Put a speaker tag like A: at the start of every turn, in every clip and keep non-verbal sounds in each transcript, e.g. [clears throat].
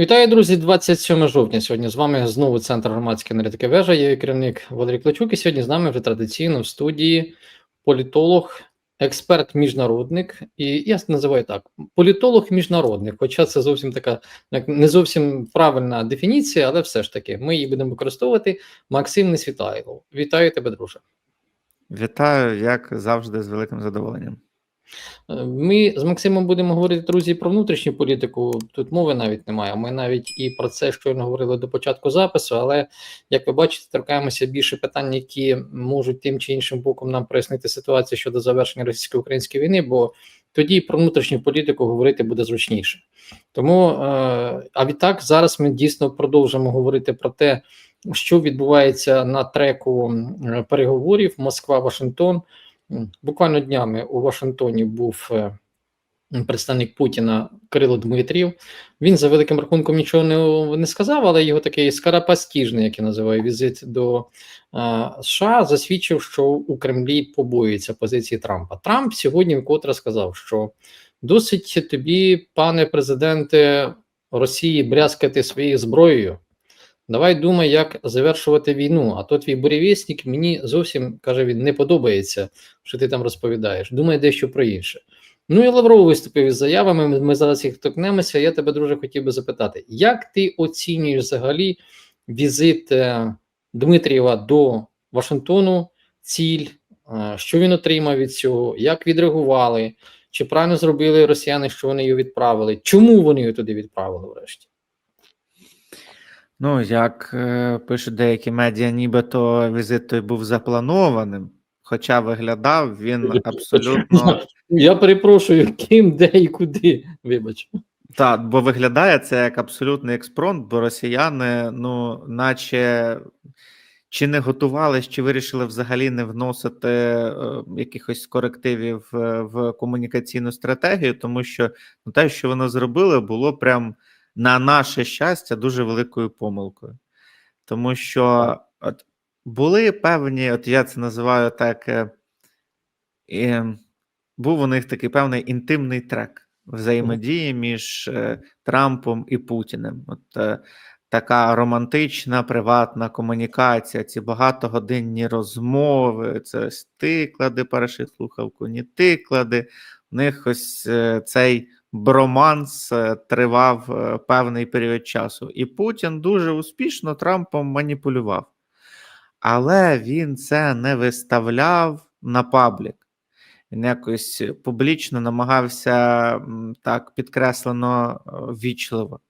A: Вітаю, друзі, 27 жовтня. Сьогодні з вами знову Центр громадської аналітики вежа. Я керівник Валерій Клочук. І сьогодні з нами вже традиційно в студії політолог, експерт, міжнародник. І я називаю так: політолог-міжнародник. Хоча це зовсім така як не зовсім правильна дефініція, але все ж таки ми її будемо використовувати. Максим Несвітайлов. Вітаю тебе, друже.
B: Вітаю, як завжди, з великим задоволенням.
A: Е, Ми з Максимом будемо говорити, друзі, про внутрішню політику. Тут мови навіть немає. Ми навіть і про це щойно говорили до початку запису. Але як ви бачите, торкаємося більше питань, які можуть тим чи іншим боком нам прояснити ситуацію щодо завершення російсько-української війни, бо тоді про внутрішню політику говорити буде зручніше. Тому е, а відтак зараз ми дійсно продовжимо говорити про те, що відбувається на треку переговорів Москва-Вашингтон. Буквально днями у Вашингтоні був е, представник Путіна Кирило Дмитрів. Він за великим рахунком нічого не, не сказав, але його такий скарапастіжний, як я називаю, візит до е, США засвідчив, що у Кремлі побоюється позиції Трампа. Трамп сьогодні вкотре сказав, що досить тобі, пане президенте Росії, брязкати своєю зброєю. Давай думай, як завершувати війну. А то твій бурєвісник мені зовсім каже він не подобається, що ти там розповідаєш. Думай дещо про інше. Ну і Лавров виступив із заявами. Ми, зараз їх торкнемося. Я тебе друже хотів би запитати, як ти оцінюєш взагалі візит е, Дмитрієва до Вашингтону, ціль, е, що він отримав від цього, як відреагували, чи правильно зробили росіяни, що вони його відправили? Чому вони його туди відправили врешті?
B: Ну, як е, пишуть деякі медіа, нібито візит той був запланованим, хоча виглядав він абсолютно.
A: Я перепрошую, ким, де і куди. Вибач.
B: Так, бо виглядає це як абсолютний експронт, бо росіяни, ну, наче чи не готувались, чи вирішили взагалі не вносити е, якихось корективів е, в комунікаційну стратегію, тому що ну, те, що вони зробили, було прям на наше щастя дуже великою помилкою. Тому що от, були певні, от я це називаю так, е, е, був у них такий певний інтимний трек взаємодії між е, Трампом і Путіним. От е, така романтична, приватна комунікація, ці багатогодинні розмови. Це ось ти клади перший слухавку, ні ти клади. У них ось цей броманс е, тривав е, певний період часу. І Путін дуже успішно Трампом маніпулював. Але він це не виставляв на паблік. Він якось публічно намагався так підкреслено вічливо. е,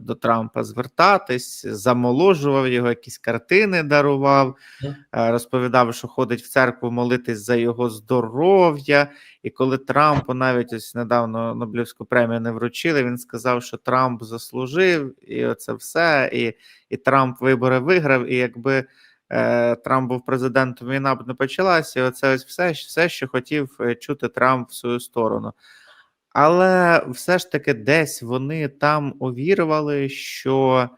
B: до Трампа звертатись, замоложував його, якісь картини дарував, е, розповідав, що ходить в церкву молитись за його здоров'я. І коли Трампу навіть ось недавно Нобелівську премію не вручили, він сказав, що Трамп заслужив, і оце все. І, і Трамп вибори виграв. І якби е, Трамп був президентом, війна б не почалася. І оце ось все, все, що хотів е, чути Трамп в свою сторону. Але все ж таки десь вони там увірували, що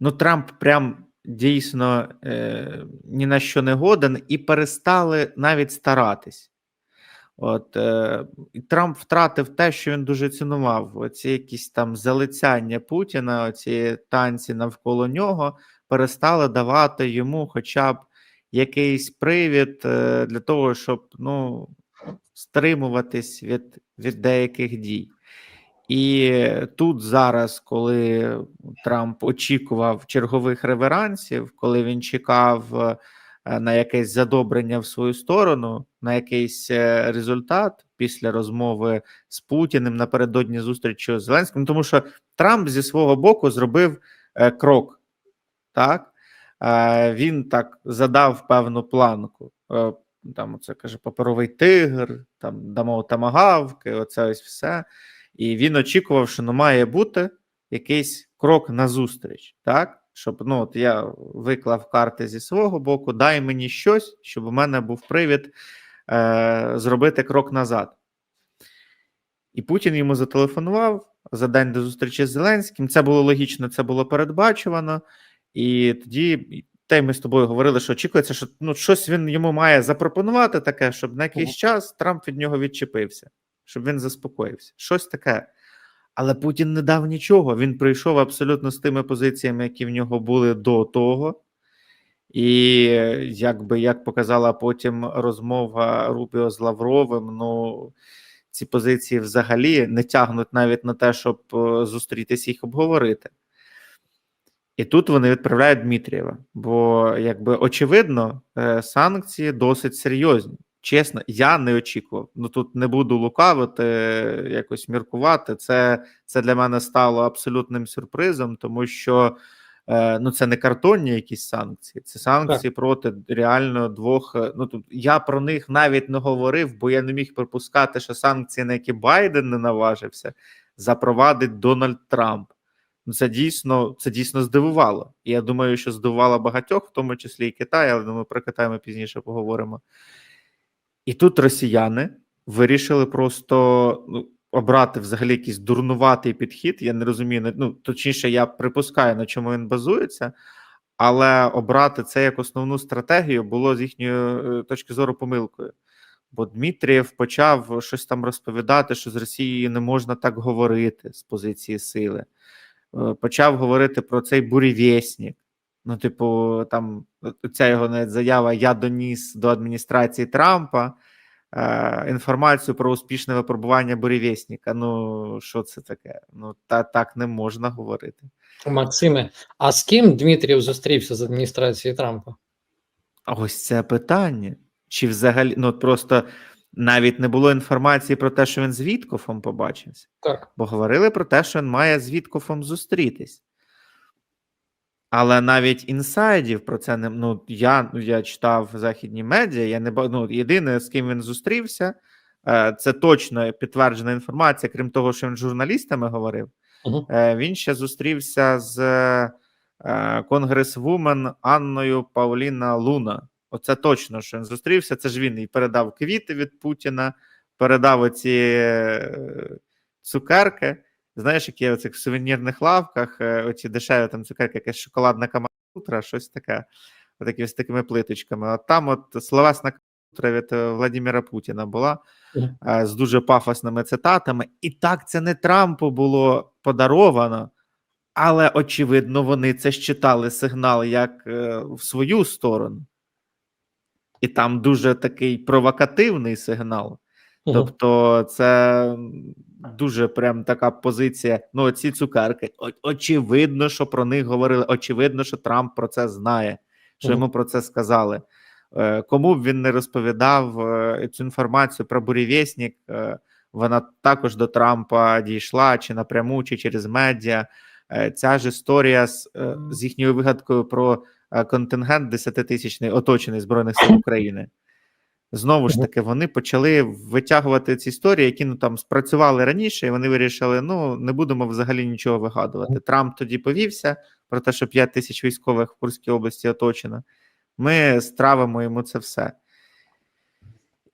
B: ну, Трамп прям дійсно е, ні на що не годен, і перестали навіть старатись. От е, Трамп втратив те, що він дуже цінував. Оці якісь там залицяння Путіна, оці танці навколо нього перестали давати йому хоча б якийсь привід е, для того, щоб ну, стримуватись від, від деяких дій. І тут зараз, коли Трамп очікував чергових реверансів, коли він чекав е, на якесь задобрення в свою сторону, на якийсь е, результат після розмови з Путіним напередодні зустрічі з Зеленським, тому що Трамп зі свого боку зробив е, крок, так він так задав певну планку. Там це каже паперовий тигр, там дамо тамагавки, оце ось все. І він очікував, що ну, має бути якийсь крок назустріч, так? Щоб ну, от я виклав карти зі свого боку, дай мені щось, щоб у мене був привід е, зробити крок назад. І Путін йому зателефонував за день до зустрічі з Зеленським. Це було логічно, це було передбачувано. І тоді те ми з тобою говорили, що очікується, що ну, щось він йому має запропонувати таке, щоб на якийсь час Трамп від нього відчепився, щоб він заспокоївся. Щось таке. Але Путін не дав нічого. Він прийшов абсолютно з тими позиціями, які в нього були до того. І якби як показала потім розмова Рубіо з Лавровим, ну ці позиції взагалі не тягнуть навіть на те, щоб е, зустрітися їх обговорити. І тут вони відправляють Дмитрієва, бо якби очевидно, е, санкції досить серйозні. Чесно, я не очікував. Ну тут не буду лукавити, якось міркувати. Це, це для мене стало абсолютним сюрпризом, тому що е, ну це не картонні якісь санкції, це санкції проти реально двох. е, Ну тут я про них навіть не говорив, бо я не міг припускати, що санкції, на які Байден не наважився, запровадить Дональд Трамп. Ну, це дійсно це дійсно здивувало. І я думаю, що здивувало багатьох, в тому числі і Китай, але думаю, про Китай ми пізніше поговоримо. І тут росіяни вирішили просто ну, обрати взагалі якийсь дурнуватий підхід. Я не розумію, ну точніше, я припускаю, на чому він базується, але обрати це як основну стратегію було з їхньої е, точки зору помилкою. Бо Дмитрієв почав щось там розповідати, що з Росією не можна так говорити з позиції сили. Е, Почав говорити про цей бурєвєснік. Ну, типу, там е, ця його навіть заява: Я доніс до адміністрації Трампа е, інформацію про успішне випробування бурєвєсника. Ну, що це таке? Ну, та так не можна говорити.
A: Максиме, а з ким Дмитрів зустрівся з адміністрацією Трампа?
B: Ось це питання. Чи взагалі ну просто навіть не було інформації про те, що він з Віткофом побачився,
A: Так.
B: бо говорили про те, що він має з Віткофом зустрітись. Але навіть інсайдів про це не ну я, ну, я читав західні медіа. Я не ну, єдине, з ким він зустрівся, е, це точно підтверджена інформація, крім того, що він з журналістами говорив.
A: Угу.
B: Він ще зустрівся з е, конгресвумен Анною Пауліна Луна. Оце точно, що він зустрівся. Це ж він і передав квіти від Путіна, передав оці е, цукерки. Знаєш, які в цих сувенірних лавках, е, оці дешеві там цукерки, якась шоколадна камутра, щось таке, отакі з такими плиточками. От там от словесна камутра від е, Владимира Путіна була з дуже пафосними цитатами. І так це не Трампу було подаровано, але очевидно, вони це считали сигнал як в свою сторону. І там дуже такий провокативний сигнал. Тобто, це дуже прям така позиція. Ну, ці цукерки. О- очевидно, що про них говорили. Очевидно, що Трамп про це знає, що йому про це сказали. Е, Кому б він не розповідав е, цю інформацію про бурєвєснік, е, вона також до Трампа дійшла чи напряму, чи через медіа. Е, Ця ж історія з, е, з їхньою вигадкою про контингент 10-тисячний, оточений Збройних сил України. Знову ж таки, вони почали витягувати ці історії, які ну там спрацювали раніше, і вони вирішили: ну не будемо взагалі нічого вигадувати. Трамп тоді повівся про те, що 5 тисяч військових в Курській області оточено. Ми стравимо йому це все.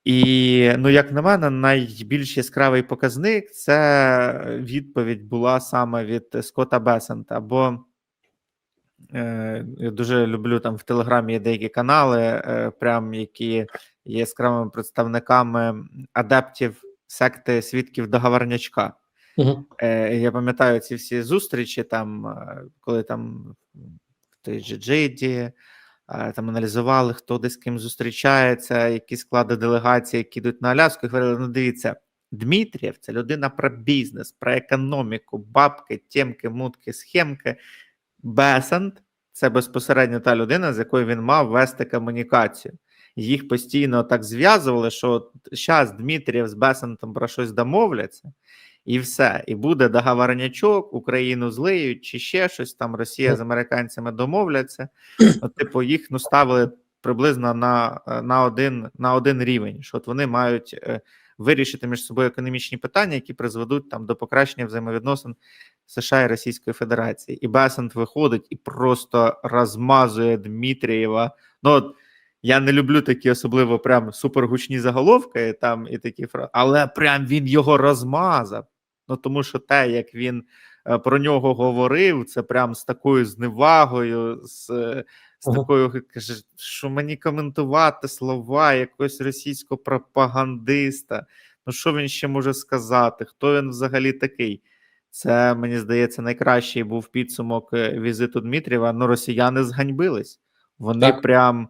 B: І, ну, як на мене, найбільш яскравий показник це відповідь була саме від Скотта Бесента. Бо я дуже люблю там в Телеграмі є деякі канали, е, прям які є яскравими представниками адептів секти свідків договорнячка.
A: Угу.
B: Е, я пам'ятаю ці всі зустрічі, там, е, коли там в той же Джиді, е, там аналізували, хто де з ким зустрічається, які склади делегації, які йдуть на Аляску, і говорили: ну дивіться, Дмитрієв це людина про бізнес, про економіку, бабки, тємки, мутки, схемки. Бесант це безпосередньо та людина, з якою він мав вести комунікацію. Їх постійно так зв'язували, що зараз Дмитрієв з Бесантом про щось домовляться, і все. І буде договорнячок, Україну злиють, чи ще щось там Росія з американцями домовляться. От, типу, їх ну, ставили приблизно на, на, один, на один рівень, що от вони мають е, вирішити між собою економічні питання, які призведуть там до покращення взаємовідносин США і Російської Федерації. І Бесант виходить і просто розмазує Дмитрієва. Ну, от, я не люблю такі особливо прям супергучні заголовки, там і такі фрази, але прям він його розмазав. Ну тому що те, як він е, про нього говорив, це прям з такою зневагою, з, е, з
A: Ага.
B: такою каже, що мені коментувати слова якогось російського пропагандиста. Ну що він ще може сказати? Хто він взагалі такий? Це мені здається найкращий був підсумок е, візиту Дмитрієва. Ну, росіяни зганьбились. Вони
A: Так.
B: прям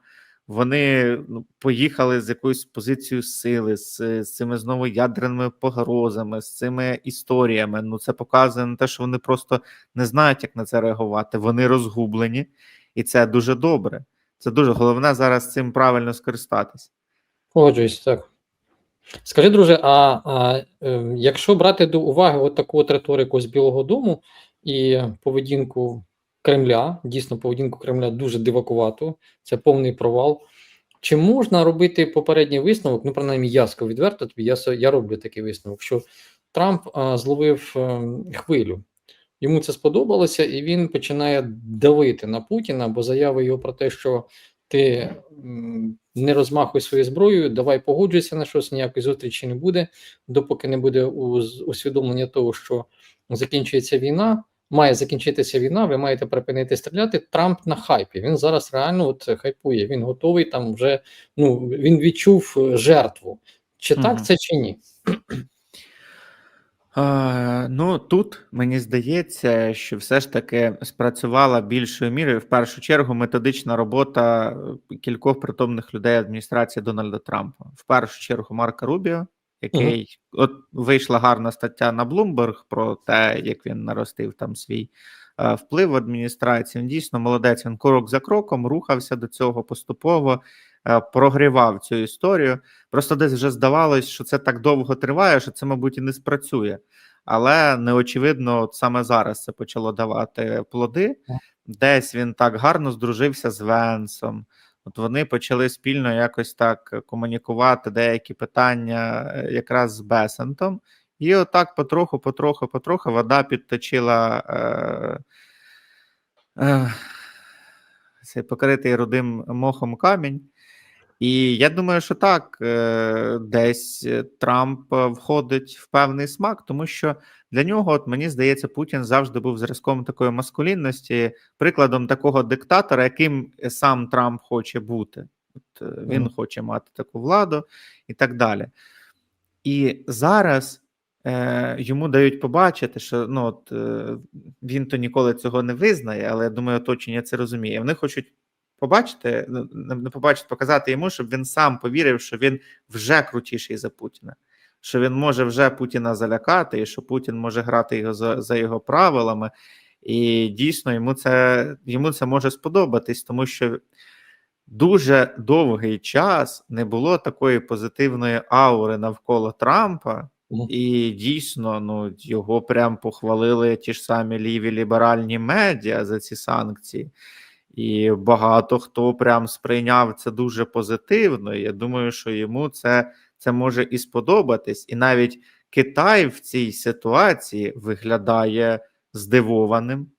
B: вони ну, поїхали з якоюсь позицією сили, з, з цими знову ядерними погрозами, з цими історіями. Ну, це показує на те, що вони просто не знають, як на це реагувати. Вони розгублені, і це дуже добре. Це дуже головне зараз цим правильно скористатись.
A: Погоджуюсь, так. Скажи, друже, а, а е, якщо брати до уваги от таку от риторику з Білого Дому і поведінку Кремля, дійсно поведінку Кремля дуже дивакувату, це повний провал. Чи можна робити попередній висновок? Ну, принаймні, я скажу відверто тобі, я, я роблю такий висновок, що Трамп а, зловив е, хвилю. Йому це сподобалося, і він починає давити на Путіна, бо заяви його про те, що ти не розмахуй своєю зброєю, давай погоджуйся на щось, ніякої зустрічі не буде, допоки не буде усвідомлення того, що закінчується війна. Має закінчитися війна, ви маєте припинити стріляти. Трамп на хайпі. Він зараз реально от хайпує. Він готовий там вже. Ну він відчув жертву. Чи так це чи ні?
B: Ну тут мені здається, що все ж таки спрацювала більшою мірою в першу чергу методична робота е, кількох притомних людей адміністрації Дональда Трампа. В першу чергу Марка Рубіо, який от вийшла гарна стаття на Bloomberg про те, як він наростив там свій е, вплив в адміністрації. Він дійсно молодець. Він крок за кроком рухався до цього поступово, прогрівав цю історію. Просто десь вже здавалось, що це так довго триває, що це, мабуть, і не спрацює. Але неочевидно, от саме зараз це почало давати плоди. Десь він так гарно здружився з Венсом. От вони почали спільно якось так комунікувати деякі питання е, якраз з Бесентом. І отак потроху, потроху, потроху вода підточила е, е, цей покритий рудим мохом камінь. І я думаю, що так, е, десь е, Трамп е, входить в певний смак, тому що для нього, от мені здається, Путін завжди був зразком такої маскулінності, прикладом такого диктатора, яким сам Трамп хоче бути. От він
A: Мгм.
B: хоче мати таку владу і так далі. І зараз е, йому дають побачити, що ну, от, е, він то ніколи цього не визнає, але я думаю, оточення це розуміє. Вони хочуть побачити, ну, не побачити, показати йому, щоб він сам повірив, що він вже крутіший за Путіна, що він може вже Путіна залякати, і що Путін може грати його за, за його правилами. І дійсно йому це, йому це може сподобатись, тому що дуже довгий час не було такої позитивної аури навколо Трампа, І дійсно ну, його прям похвалили ті ж самі ліві ліберальні медіа за ці санкції. І багато хто прям сприйняв це дуже позитивно. Я думаю, що йому це, це може і сподобатись. І навіть Китай в цій ситуації виглядає здивованим,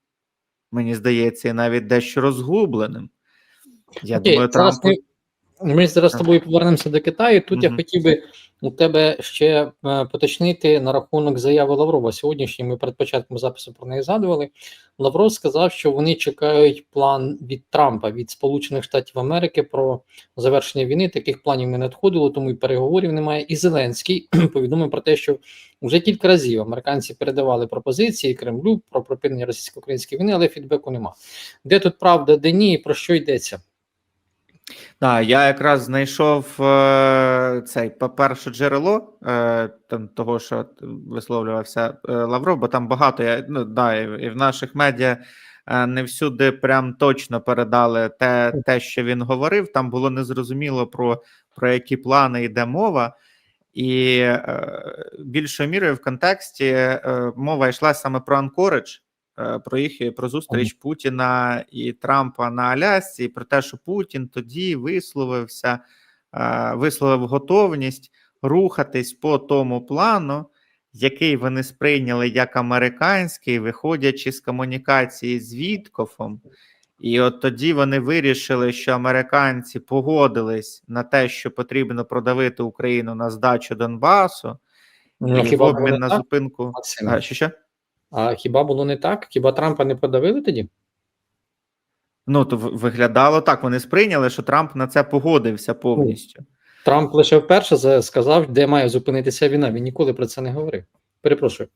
B: мені здається, і навіть дещо розгубленим. Я
A: Окей,
B: думаю,
A: зараз
B: Трампу.
A: ми, ми зараз з тобою повернемося до Китаю. Тут я хотів би у тебе ще е, поточнити на рахунок заяви Лаврова. Сьогоднішній ми перед початком запису про неї згадували. Лавров сказав, що вони чекають план від Трампа від Сполучених Штатів Америки про завершення війни. Таких планів не надходило, тому і переговорів немає. І Зеленський [clears throat] повідомив про те, що вже кілька разів американці передавали пропозиції Кремлю про припинення російсько-української війни, але фідбеку нема. Де тут правда, де ні, про що йдеться?
B: Так, я якраз знайшов е, цей перше джерело е, там, того, що висловлювався е, Лавров, бо там багато я, ну, да, і, в наших медіа не всюди прям точно передали те, те, що він говорив. Там було незрозуміло про, про які плани йде мова. І більшою мірою в контексті мова йшла саме про Анкоридж, про їх про зустріч Путіна і Трампа на Алясці, і про те, що Путін тоді висловився, е, висловив готовність рухатись по тому плану, який вони сприйняли як американський, виходячи з комунікації з Віткофом. І от тоді вони вирішили, що американці погодились на те, що потрібно продавити Україну на здачу Донбасу,
A: Ну,
B: і в обмін на зупинку. А, що, що?
A: А хіба було не так? Хіба Трампа не подавили тоді?
B: Ну, то виглядало так. Вони сприйняли, що Трамп на це погодився повністю.
A: Трамп лише вперше сказав, де має зупинитися війна. Він ніколи про це не говорив. Перепрошую.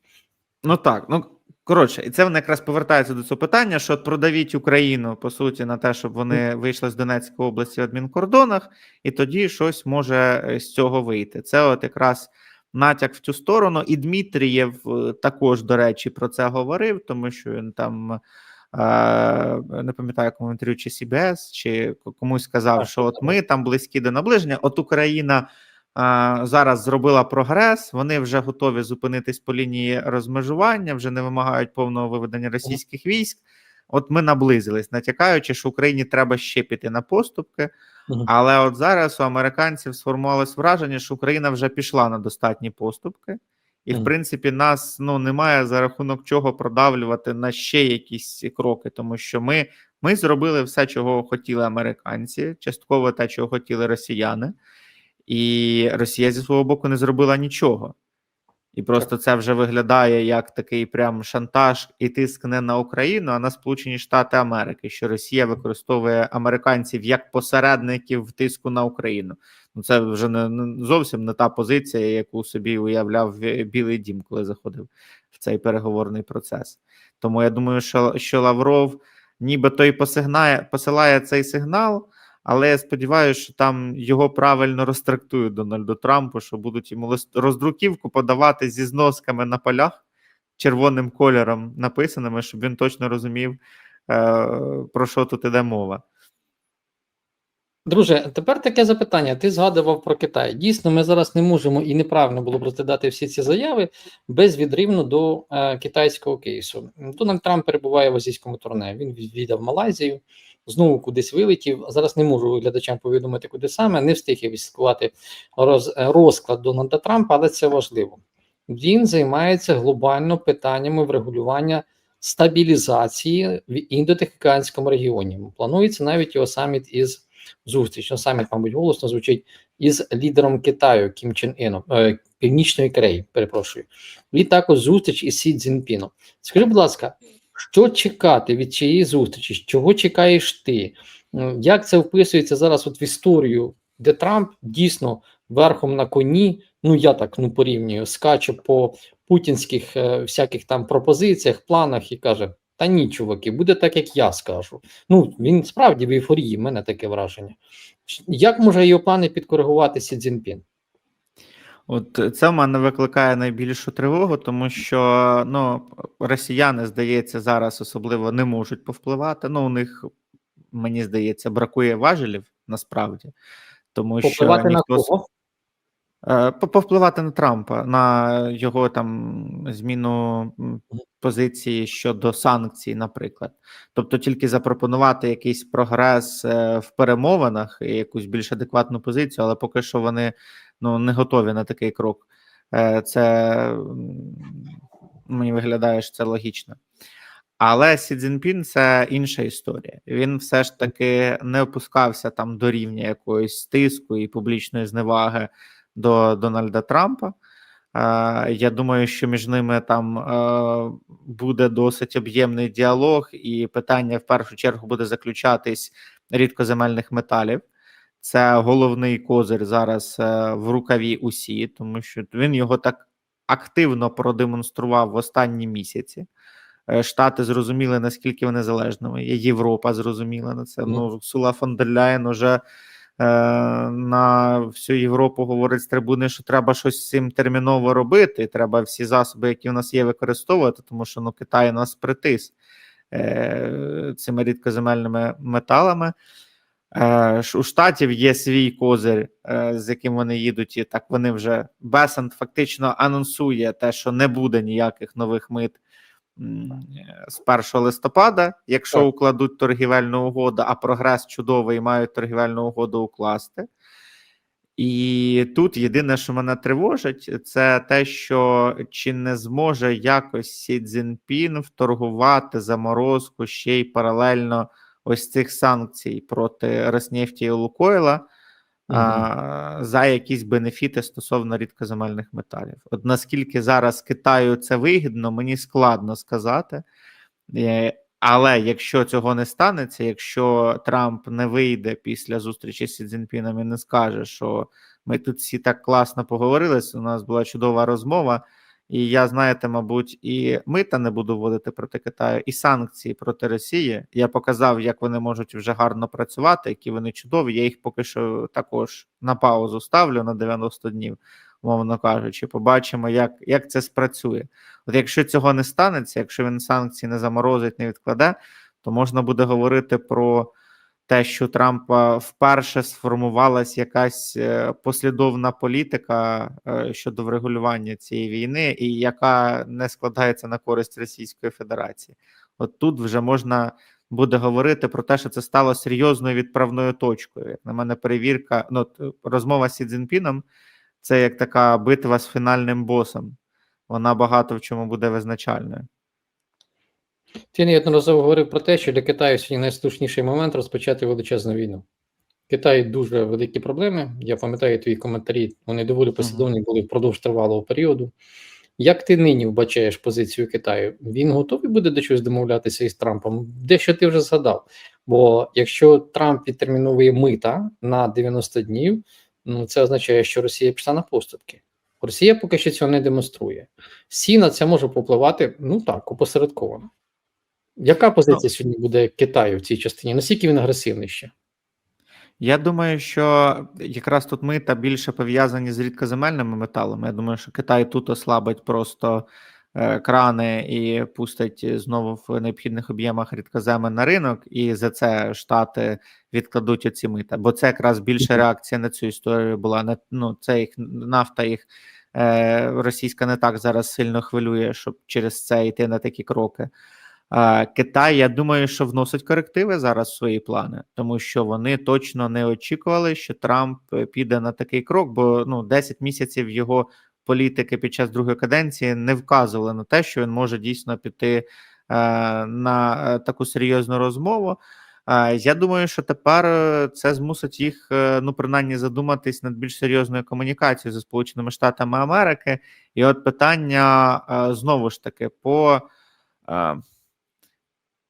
B: Ну так, ну Коротше, і це вони якраз повертаються до цього питання: що продавіть Україну по суті на те, щоб вони вийшли з Донецької області в адмінкордонах, і тоді щось може е, з цього вийти. Це от якраз натяк в цю сторону. І Дмитрієв е, також, до речі, про це говорив, тому що він там. е, Не пам'ятаю, кому інтерв'ю, чи CBS, чи комусь сказав, що от ми там близькі до наближення. От Україна а, зараз зробила прогрес. Вони вже готові зупинитись по лінії розмежування, вже не вимагають повного виведення російських військ. От ми наблизились, натякаючи, що Україні треба ще піти на поступки. Але от зараз у американців сформувалось враження, що Україна вже пішла на достатні поступки, і в принципі нас ну немає за рахунок чого продавлювати на ще якісь кроки, тому що ми, ми зробили все, чого хотіли американці, частково те, чого хотіли росіяни, і Росія зі свого боку не зробила нічого. І просто це вже виглядає як такий прям шантаж і тиск не на Україну, а на Сполучені Штати Америки, що Росія використовує американців як посередників в тиску на Україну. Ну це вже не, зовсім не та позиція, яку собі уявляв Білий Дім, коли заходив в цей переговорний процес. Тому я думаю, що, що Лавров нібито і посигнає, посилає цей сигнал. Але я сподіваюся, що там його правильно розтрактують Дональду Трампу, що будуть йому роздруківку подавати зі зносками на полях червоним кольором написаними, щоб він точно розумів, е, про що тут іде мова.
A: Друже, тепер таке запитання. Ти згадував про Китай. Дійсно, ми зараз не можемо і неправильно було б розглядати всі ці заяви безвідривно до е, китайського кейсу. Дональд Трамп перебуває в азійському турне. Він відвідав Малайзію, знову кудись вилетів. Зараз не можу глядачам повідомити, куди саме. Не встиг я відслідкувати роз, розклад Дональда Трампа, але це важливо. Він займається глобально питаннями врегулювання стабілізації в індотихоокеанському регіоні. Планується навіть його саміт із зустріч. Ну, саміт, мабуть, голосно звучить із лідером Китаю Кім Чен Іном, е, Північної Кореї, перепрошую, і також зустріч із Сі Цзіньпіном. Скажи, будь ласка, що чекати від цієї зустрічі? Чого чекаєш ти? Як це вписується зараз от в історію, де Трамп дійсно верхом на коні, ну я так ну порівнюю, скаче по путінських е, всяких там пропозиціях, планах і каже: Та ні, чуваки, буде так, як я скажу. Ну він справді в ейфорії, в мене таке враження. Як може його плани підкоригувати Сі Цзіньпін?
B: От це в мене викликає найбільшу тривогу, тому що ну, росіяни, здається, зараз особливо не можуть повпливати. Ну, у них, мені здається, бракує важелів насправді. Тому що
A: Попливати на кого?
B: Е, повпливати на Трампа, на його там зміну позиції щодо санкцій, наприклад. Тобто тільки запропонувати якийсь прогрес е, в перемовинах і якусь більш адекватну позицію, але поки що вони ну, не готові на такий крок. Е, Це мені виглядає, що це логічно. Але Сі Цзіньпін це інша історія. Він все ж таки не опускався там до рівня якоїсь тиску і публічної зневаги до Дональда Трампа. Е, Я думаю, що між ними там е, буде досить об'ємний діалог, і питання в першу чергу буде заключатись рідкоземельних металів. Це головний козир зараз е, в рукаві усі, тому що він його так активно продемонстрував в останні місяці. Е, Штати зрозуміли, наскільки вони залежними. Європа зрозуміла на це.
A: Мгм.
B: Ну, Сула фон дер Ляєн уже е, на всю Європу говорить з трибуни, що треба щось з цим терміново робити. Треба всі засоби, які в нас є, використовувати, тому що ну, Китай нас притис е, цими рідкоземельними металами. Е, У штатів є свій козир, е, з яким вони їдуть, і так вони вже Бесент фактично анонсує те, що не буде ніяких нових мит з 1 листопада, якщо
A: Так.
B: укладуть торгівельну угоду, а прогрес чудовий, мають торгівельну угоду укласти. І тут єдине, що мене тривожить, це те, що чи не зможе якось Сі Цзіньпін вторгувати заморозку ще й паралельно ось цих санкцій проти Роснефті і Лукойла а, за якісь бенефіти стосовно рідкоземельних металів. От наскільки зараз Китаю це вигідно, мені складно сказати. Е, Але якщо цього не станеться, якщо Трамп не вийде після зустрічі з Сі Цзіньпіном і не скаже, що ми тут всі так класно поговорили, у нас була чудова розмова, І я, знаєте, мабуть, і мита не буду вводити проти Китаю, і санкції проти Росії. Я показав, як вони можуть вже гарно працювати, які вони чудові. Я їх поки що також на паузу ставлю на 90 днів, мовно кажучи. Побачимо, як, як це спрацює. От якщо цього не станеться, якщо він санкції не заморозить, не відкладе, то можна буде говорити про те, що Трампа вперше сформувалась якась е, послідовна політика е, щодо врегулювання цієї війни, і яка не складається на користь Російської Федерації. От тут вже можна буде говорити про те, що це стало серйозною відправною точкою. Як на мене, перевірка, ну розмова з Сі Цзіньпіном – це як така битва з фінальним босом. Вона багато в чому буде визначальною.
A: Ти неодноразово говорив про те, що для Китаю сьогодні найслушніший момент розпочати величезну війну. Китай дуже великі проблеми. Я пам'ятаю твої коментарі, вони доволі послідовні були впродовж тривалого періоду. Як ти нині вбачаєш позицію Китаю? Він готовий буде до чогось домовлятися із Трампом? Дещо ти вже згадав. Бо якщо Трамп відтерміновує мита на 90 днів, ну це означає, що Росія пішла на поступки. Росія поки що цього не демонструє. Сі на це може попливати, ну так, опосередковано. Яка позиція сьогодні буде Китаю в цій частині? Наскільки він агресивний ще?
B: Я думаю, що якраз тут мита більше пов'язані з рідкоземельними металами. Я думаю, що Китай тут ослабить просто е, крани і пустить знову в необхідних об'ємах рідкоземи на ринок, і за це Штати відкладуть оці мита. Бо це якраз більша реакція на цю історію була. Ну, це їх нафта їх е, російська не так зараз сильно хвилює, щоб через це йти на такі кроки. Китай, я думаю, що вносить корективи зараз в свої плани, тому що вони точно не очікували, що Трамп е, піде на такий крок, бо ну 10 місяців його політики під час другої каденції не вказували на те, що він може дійсно піти е, на е, таку серйозну розмову. Е, Я думаю, що тепер е, це змусить їх е, ну принаймні задуматись над більш серйозною комунікацією зі Сполученими Штатами Америки. І от питання е, знову ж таки по. е,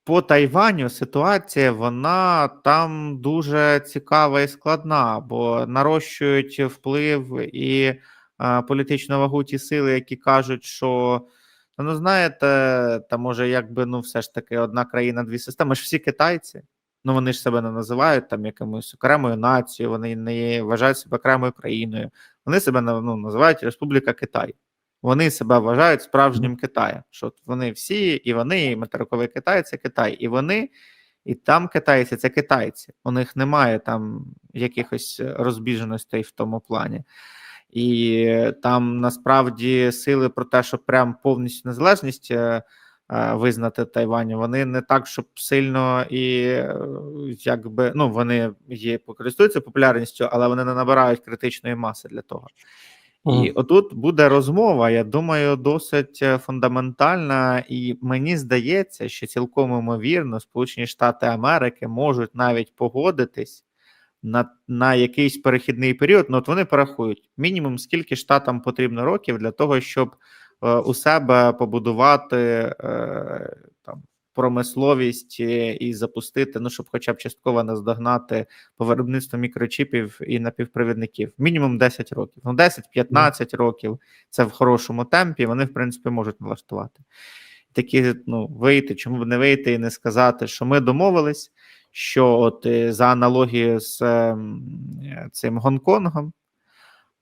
B: по Тайваню ситуація вона там дуже цікава і складна, бо нарощують вплив і е, політичну вагу ті сили, які кажуть, що ну знаєте, та може, якби ну все ж таки одна країна, дві системи. Ж всі китайці. Ну вони ж себе не називають там якимось окремою нацією, вони не вважають себе окремою країною. Вони себе ну, називають Республіка Китай. Вони себе вважають справжнім Китаєм. Що вони всі, і вони, і материковий Китай це Китай, і вони, і там китайці це китайці. У них немає там якихось розбіжностей в тому плані. І там насправді сили про те, щоб прям повністю незалежність е, е, визнати Тайваню, вони не так, щоб сильно і е, якби ну вони є користуються популярністю, але вони не набирають критичної маси для того. І отут буде розмова, я думаю, досить е, фундаментальна, і мені здається, що цілком імовірно Сполучені Штати Америки можуть навіть погодитись на на якийсь перехідний період. Ну, от вони порахують мінімум, скільки штатам потрібно років для того, щоб е, у себе побудувати е, там промисловість е, і запустити, ну щоб, хоча б частково наздогнати по виробництву мікрочіпів і напівпровідників. Мінімум 10 років. Ну, 10-15 років це в хорошому темпі. Вони, в принципі, можуть налаштувати. Такі ну вийти, чому б не вийти і не сказати, що ми домовились, що от е, за аналогією з е, цим Гонконгом,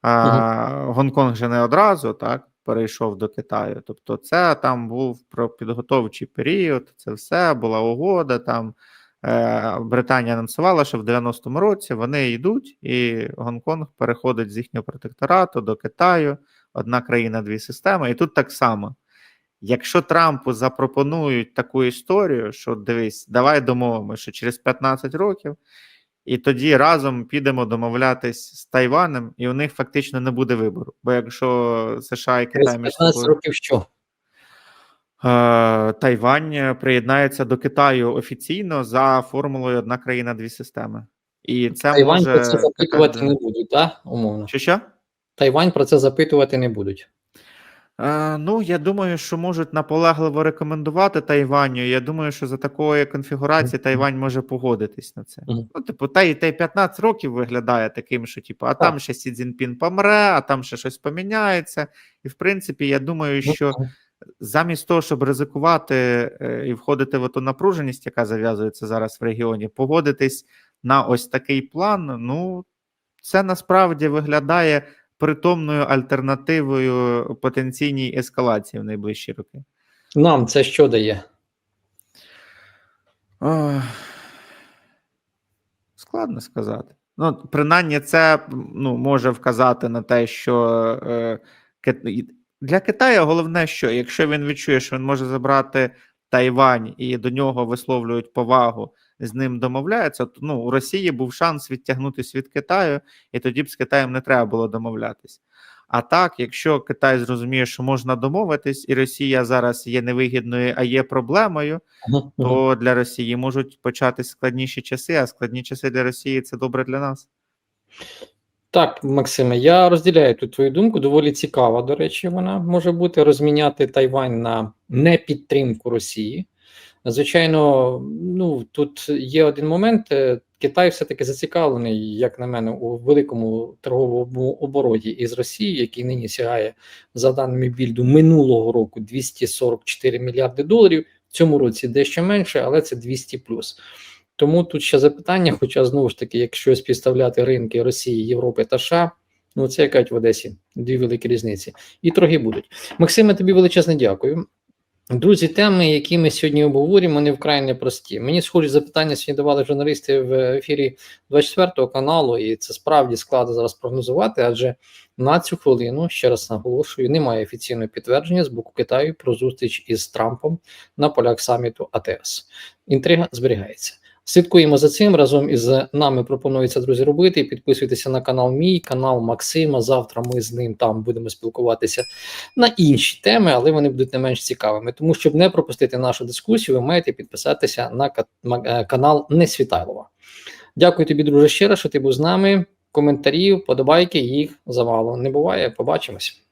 B: а, Гонконг же не одразу так перейшов до Китаю. Тобто, це там був про підготовчий період, це все була угода. Там е, Британія анонсувала, що в 90-му році вони йдуть, і Гонконг переходить з їхнього протекторату до Китаю. Одна країна, дві системи. І тут так само. Якщо Трампу запропонують таку історію, що дивись, давай домовимо, що через 15 років, і тоді разом підемо домовлятись з Тайванем, і у них фактично не буде вибору. Бо якщо США і Китай між собою
A: років що?
B: Е, Тайвань приєднається до Китаю офіційно за формулою одна країна, дві системи. І це
A: Тайвань
B: може
A: про це запитувати не будуть, так? Умовно.
B: Що що?
A: Тайвань про це запитувати не будуть.
B: Е, ну, я думаю, що можуть наполегливо рекомендувати Тайваню. Я думаю, що за такої конфігурації Тайвань може погодитись на це. Ну, типу, та й та й 15 років виглядає таким, що типу, а там ще Сі Цзіньпін помре, а там ще щось поміняється. І в принципі, я думаю, що
A: Ну,
B: замість того, щоб ризикувати е, і входити в ту напруженість, яка зав'язується зараз в регіоні, погодитись на ось такий план. Ну, це насправді виглядає притомною альтернативою потенційній ескалації в найближчі роки.
A: Нам це що дає?
B: Ох, Складно сказати. Ну, принаймні, це ну, може вказати на те, що е, для Китаю головне, що якщо він відчує, що він може забрати Тайвань і до нього висловлюють повагу, з ним домовляються, то ну, у Росії був шанс відтягнутися від Китаю, і тоді б з Китаєм не треба було домовлятись. А так, якщо Китай зрозуміє, що можна домовитись, і Росія зараз є невигідною, а є проблемою, то для Росії можуть початись складніші часи, а складні часи для Росії це добре для нас.
A: Так, Максиме, я розділяю тут твою думку. Доволі цікава, до речі, вона може бути розміняти Тайвань на непідтримку Росії. Звичайно, ну тут є один момент. е, Китай все-таки зацікавлений, як на мене, у великому торговому обороті із Росією, який нині сягає, за даними більду, минулого року 244 мільярди доларів. В цьому році дещо менше, але це 200 плюс. Тому тут ще запитання, хоча знову ж таки, якщо співставляти ринки Росії, Європи та США, ну це як в Одесі, дві великі різниці. І торги будуть. Максиме, тобі величезне дякую. Друзі, теми, які ми сьогодні обговорюємо, вони вкрай непрості. Мені схожі запитання сьогодні давали журналісти в ефірі 24 каналу, і це справді складно зараз прогнозувати, адже на цю хвилину, ще раз наголошую, немає офіційного підтвердження з боку Китаю про зустріч із Трампом на полях саміту АТС. Інтрига зберігається. Слідкуємо за цим разом із нами. Пропонується друзі робити. Підписуйтеся на канал мій, канал Максима. Завтра ми з ним там будемо спілкуватися на інші теми, але вони будуть не менш цікавими. Тому щоб не пропустити нашу дискусію, ви маєте підписатися на е, канал Несвітайлова. Дякую тобі, друже, ще раз, що ти був з нами. Коментарів, подобайки, їх завалу не буває. Побачимось.